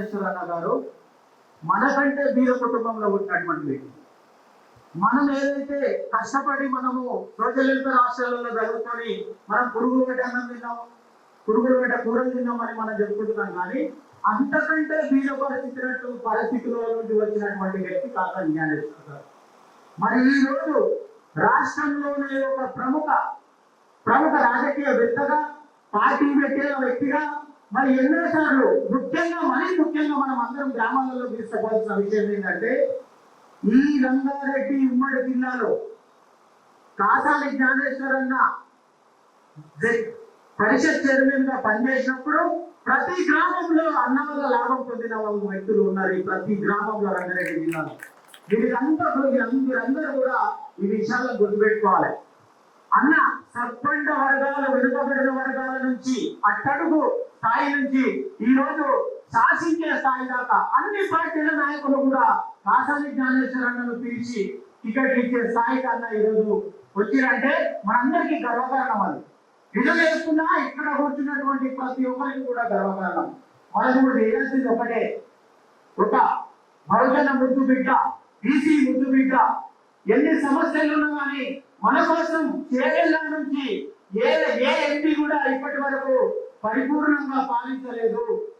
అన్న గారు మనకంటే బీద కుటుంబంలో ఉన్నటువంటి వ్యక్తి. మనం ఏదైతే కష్టపడి మనము సోషల్ రాష్ట్రాలలో జరుగుతుంది మనం పురుగులు పెట్టి అన్నం తిన్నాం పురుగులు పెట్ట కూరలు తిన్నామని మనం చెప్పుకుంటున్నాం కానీ అంతకంటే బీద పరిస్థితున్నట్టు పరిస్థితుల్లో నుండి వచ్చినటువంటి వ్యక్తి కాక జ్ఞానేశ్వర గారు. మరి ఈ రోజు రాష్ట్రంలోనే ఒక ప్రముఖ ప్రముఖ రాజకీయవేత్తగా పార్టీ పెట్టిన వ్యక్తిగా మరి ఎన్నోసార్లు ముఖ్యంగా మరీ ముఖ్యంగా మనం అందరం గ్రామాలలో తీసుకోవాల్సిన విషయం ఏంటంటే ఈ రంగారెడ్డి ఉమ్మడి జిల్లాలో కాసాలి జ్ఞానేశ్వరన్న పరిషత్ చైర్మన్గా పనిచేసినప్పుడు ప్రతి గ్రామంలో అన్న వల్ల లాభం పొందిన వాళ్ళు వ్యక్తులు ఉన్నారు ఈ ప్రతి గ్రామంలో రంగారెడ్డి జిల్లాలో. వీరందరూ వీరందరూ కూడా ఈ విషయాలను గుర్తుపెట్టుకోవాలి. అన్న సర్పండ వర్గాలు వెనుకబడిన వర్గాల నుంచి అట్టడుగు స్థాయి నుంచి ఈ రోజు శాసించే స్థాయి దాకా అన్ని పార్టీల నాయకులు కూడా కాసాని జ్ఞానేశ్వరన్నను పిలిచి టికెట్ ఇచ్చే స్థాయి కన్నా ఈరోజు వచ్చిరంటే మనందరికీ గర్వకారణం అది. నిజం చేస్తున్నా ఇక్కడ కూర్చున్నటువంటి ప్రతి ఒక్కరికి కూడా గర్వకారణం. మనకు కూడా చేయాల్సింది ఒకటే. ఒక బహుజన ముద్దు బిడ్డ బీసీ ముద్దు బిడ్డ ఎన్ని సమస్యలు ఉన్నా కానీ మన కోసం కేరళ నుంచి ఏ ఏ ఎంపీ కూడా ఇప్పటి వరకు పరిపూర్ణంగా పాలించలేదు.